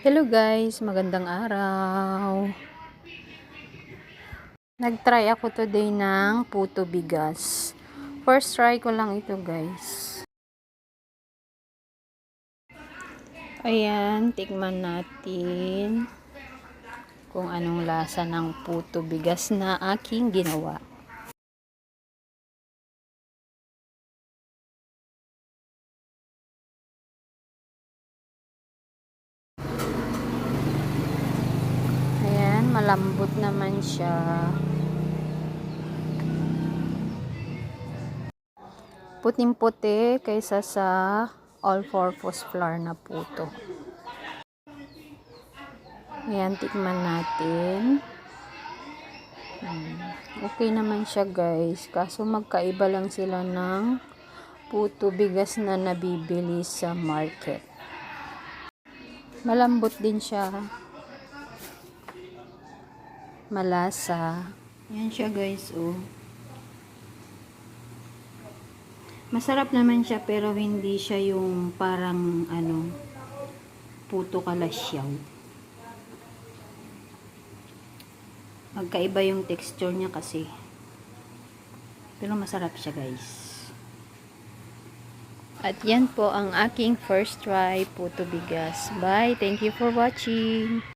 Hello guys, magandang araw. Nag-try ako today ng puto bigas. First try ko lang ito guys. Ayan, tikman natin kung anong lasa ng puto bigas na aking ginawa. Ayan, malambot naman siya. Puting-puti kaysa sa all-purpose flour na puto. Ayan, tikman natin. Hmm, Okay naman siya guys. Kaso magkaiba lang sila ng puto bigas na nabibili sa market. Malambot din siya malasa. Yan siya guys, oh. Masarap naman siya pero hindi siya yung parang ano puto kalasyaw. Magkaiba yung texture niya kasi. Pero masarap siya guys. At yan po ang aking first try puto bigas. Bye! Thank you for watching!